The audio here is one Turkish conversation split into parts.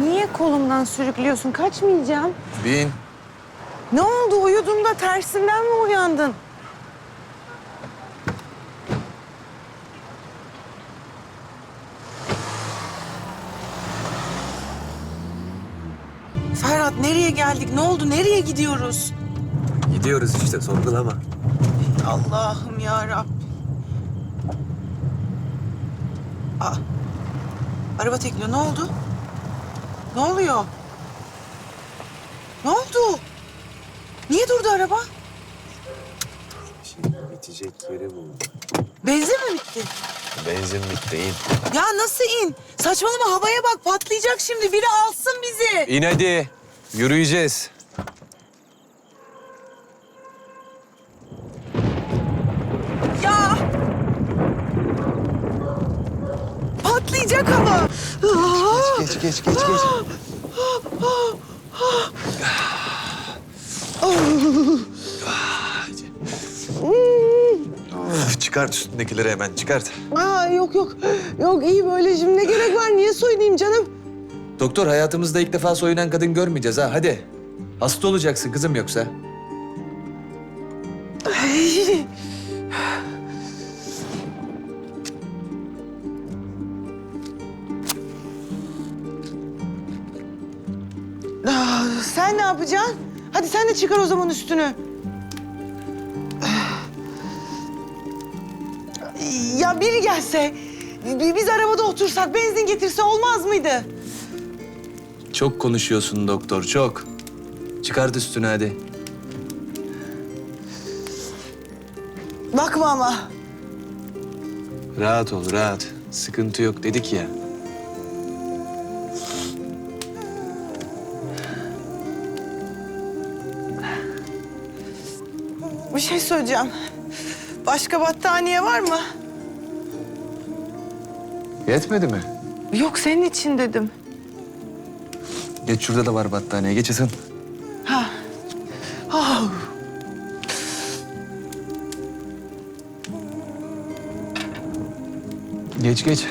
Niye kolumdan sürüklüyorsun? Kaçmayacağım. Bin. Ne oldu? Uyudun da tersinden mi uyandın? Ferhat nereye geldik? Ne oldu? Nereye gidiyoruz? Gidiyoruz işte sorgulama. Allah'ım ya Rabbim. Aa, araba tekliyor. Ne oldu? Ne oluyor? Ne oldu? Niye durdu araba? Şimdi bitecek yeri buldu. Benzin mi bitti? Benzin bitti in. Ya nasıl in? Saçmalama havaya bak patlayacak şimdi. Biri alsın bizi. İn hadi. Yürüyeceğiz. Ya! Patlayacak ama. Geç geç geç geç. Çıkart üstündekileri hemen çıkart. Aa, yok yok. Yok iyi böyle şimdi ne gerek var? Niye soyunayım canım? Doktor hayatımızda ilk defa soyunan kadın görmeyeceğiz ha hadi. Hasta olacaksın kızım yoksa. Aa, sen ne yapacaksın? Hadi sen de çıkar o zaman üstünü. Ya biri gelse, bi- biz arabada otursak, benzin getirse olmaz mıydı? Çok konuşuyorsun doktor çok. Çıkart üstünü hadi. Bakma ama. Rahat ol rahat. Sıkıntı yok dedik ya. Bir şey söyleyeceğim. Başka battaniye var mı? Yetmedi mi? Yok senin için dedim. Geç şurada da var battaniye. Geç ısın. Ha. Ah. Geç geç.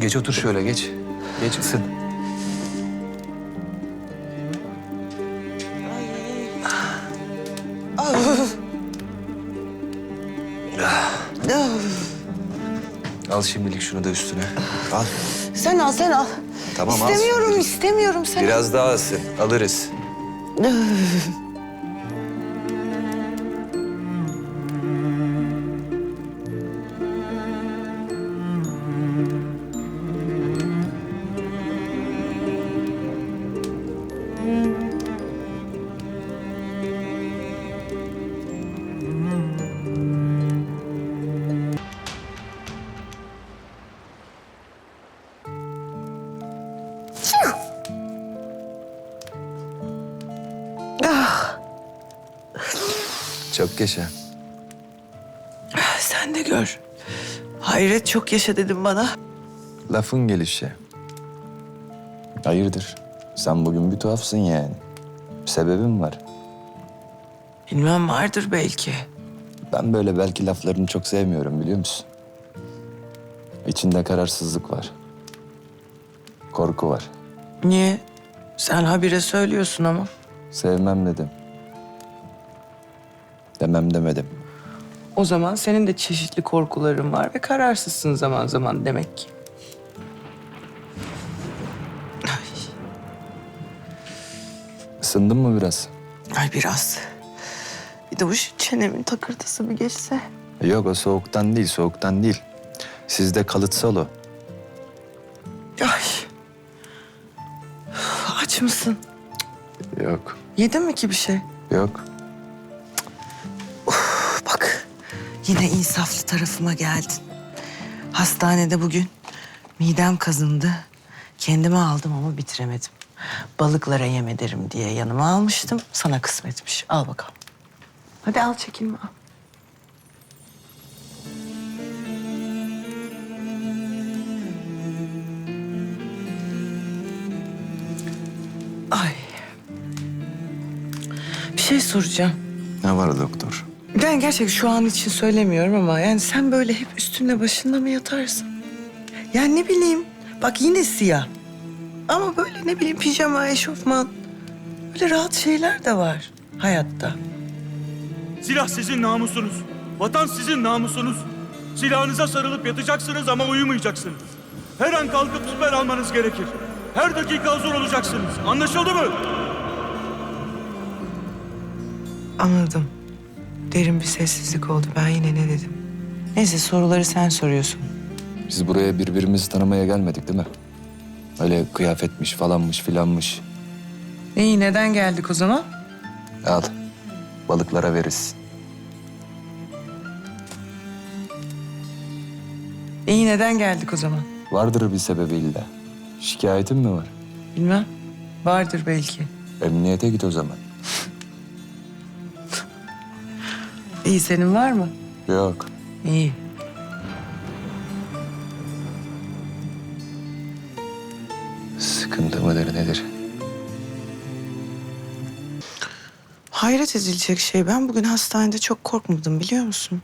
Geç otur şöyle geç. Geç ısın. Al şimdilik şunu da üstüne. Al. Sen al, sen al. Tamam, al. istemiyorum, istemiyorum. Sen Biraz daha ısın. Alırız. Çok yaşa. Sen de gör. Hayret çok yaşa dedim bana. Lafın gelişi. Hayırdır? Sen bugün bir tuhafsın yani. Bir sebebin var. Bilmem vardır belki. Ben böyle belki laflarını çok sevmiyorum biliyor musun? İçinde kararsızlık var. Korku var. Niye? Sen habire söylüyorsun ama. Sevmem dedim. Demem demedim. O zaman senin de çeşitli korkuların var ve kararsızsın zaman zaman demek ki. Isındın mı biraz? Ay biraz. Bir de bu şu çenemin takırtısı bir geçse. Yok o soğuktan değil, soğuktan değil. Sizde kalıtsal o. Ay. Aç mısın? Yok, Yedin mi ki bir şey? yok. Yine insaflı tarafıma geldin. Hastanede bugün midem kazındı. Kendime aldım ama bitiremedim. Balıklara yem ederim diye yanıma almıştım. Sana kısmetmiş. Al bakalım. Hadi al çekinme al. Ay. Bir şey soracağım. Ne var doktor? Ben gerçekten şu an için söylemiyorum ama yani sen böyle hep üstünde başında mı yatarsın? Yani ne bileyim bak yine siyah. Ama böyle ne bileyim pijama, eşofman. Böyle rahat şeyler de var hayatta. Silah sizin namusunuz. Vatan sizin namusunuz. Silahınıza sarılıp yatacaksınız ama uyumayacaksınız. Her an kalkıp süper almanız gerekir. Her dakika hazır olacaksınız. Anlaşıldı mı? Anladım. Derin bir sessizlik oldu. Ben yine ne dedim? Neyse soruları sen soruyorsun. Biz buraya birbirimizi tanımaya gelmedik değil mi? Öyle kıyafetmiş falanmış filanmış. İyi neden geldik o zaman? Al. Balıklara veririz. İyi neden geldik o zaman? Vardır bir sebebi illa. Şikayetin mi var? Bilmem. Vardır belki. Emniyete git o zaman. İyi senin var mı? Yok. İyi. Sıkıntı mıdır nedir? Hayret edilecek şey. Ben bugün hastanede çok korkmadım biliyor musun?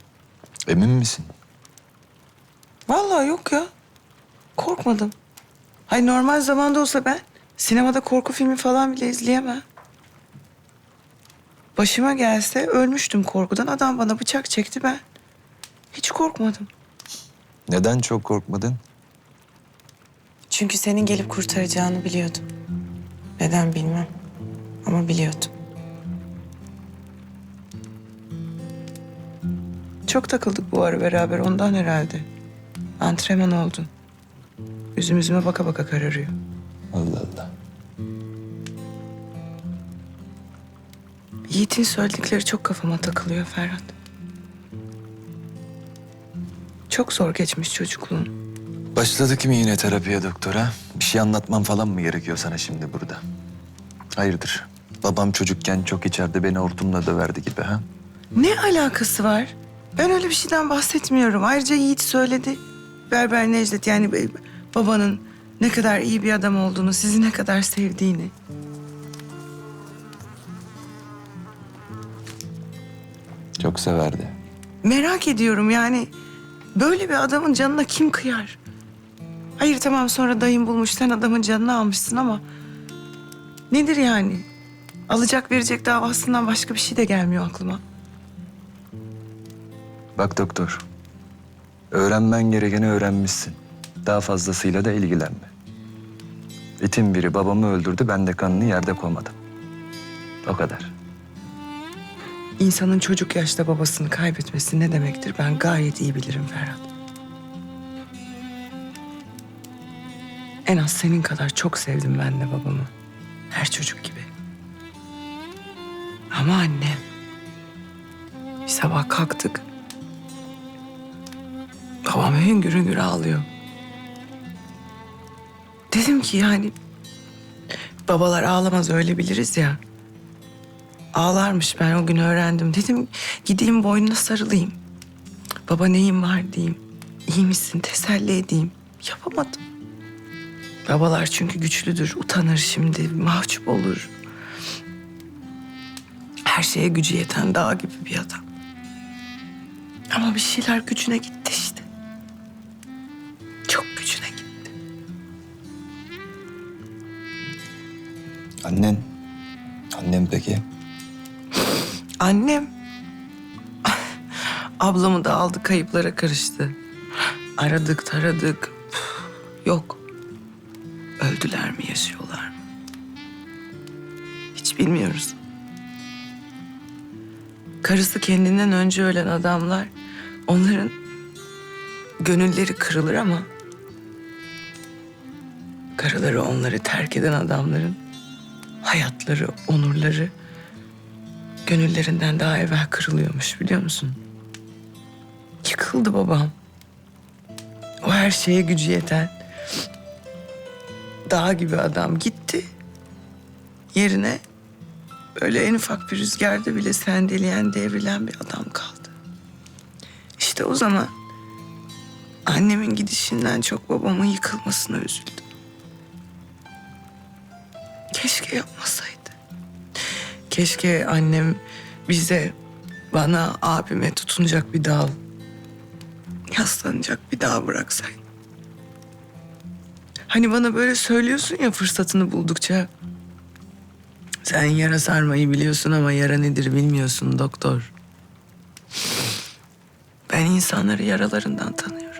Emin misin? Vallahi yok ya. Korkmadım. Hay normal zamanda olsa ben sinemada korku filmi falan bile izleyemem. Başıma gelse ölmüştüm korkudan. Adam bana bıçak çekti ben. Hiç korkmadım. Neden çok korkmadın? Çünkü senin gelip kurtaracağını biliyordum. Neden bilmem. Ama biliyordum. Çok takıldık bu ara beraber ondan herhalde. Antrenman oldun. Üzüm üzüme baka baka kararıyor. Allah Allah. Yiğit'in söyledikleri çok kafama takılıyor Ferhat. Çok zor geçmiş çocukluğun. Başladık mı yine terapiye doktora? Bir şey anlatmam falan mı gerekiyor sana şimdi burada? Hayırdır? Babam çocukken çok içeride beni hortumla döverdi gibi ha? Ne alakası var? Ben öyle bir şeyden bahsetmiyorum. Ayrıca Yiğit söyledi. Berber Necdet yani babanın ne kadar iyi bir adam olduğunu, sizi ne kadar sevdiğini. Çok severdi. Merak ediyorum yani böyle bir adamın canına kim kıyar? Hayır tamam sonra dayın bulmuş sen adamın canını almışsın ama nedir yani? Alacak verecek davasından başka bir şey de gelmiyor aklıma. Bak doktor. Öğrenmen gerekeni öğrenmişsin. Daha fazlasıyla da ilgilenme. İtin biri babamı öldürdü, ben de kanını yerde koymadım. O kadar. İnsanın çocuk yaşta babasını kaybetmesi ne demektir ben gayet iyi bilirim Ferhat. En az senin kadar çok sevdim ben de babamı. Her çocuk gibi. Ama annem. Bir sabah kalktık. Babam hüngür hüngür ağlıyor. Dedim ki yani babalar ağlamaz öyle biliriz ya. Ağlarmış ben o gün öğrendim. Dedim gideyim boynuna sarılayım. Baba neyin var diyeyim. İyi misin teselli edeyim. Yapamadım. Babalar çünkü güçlüdür. Utanır şimdi. Mahcup olur. Her şeye gücü yeten dağ gibi bir adam. Ama bir şeyler gücüne gitti işte. Çok gücüne gitti. Annen? Annem peki? Annem. Ablamı da aldı kayıplara karıştı. Aradık taradık. Yok. Öldüler mi yaşıyorlar mı? Hiç bilmiyoruz. Karısı kendinden önce ölen adamlar onların gönülleri kırılır ama karıları onları terk eden adamların hayatları, onurları gönüllerinden daha evvel kırılıyormuş biliyor musun? Yıkıldı babam. O her şeye gücü yeten dağ gibi adam gitti. Yerine böyle en ufak bir rüzgarda bile sendeleyen, devrilen bir adam kaldı. İşte o zaman annemin gidişinden çok babamın yıkılmasına üzüldüm. Keşke yapmasaydı. Keşke annem bize, bana, abime tutunacak bir dal, yaslanacak bir dal bıraksaydı. Hani bana böyle söylüyorsun ya fırsatını buldukça. Sen yara sarmayı biliyorsun ama yara nedir bilmiyorsun doktor. Ben insanları yaralarından tanıyorum.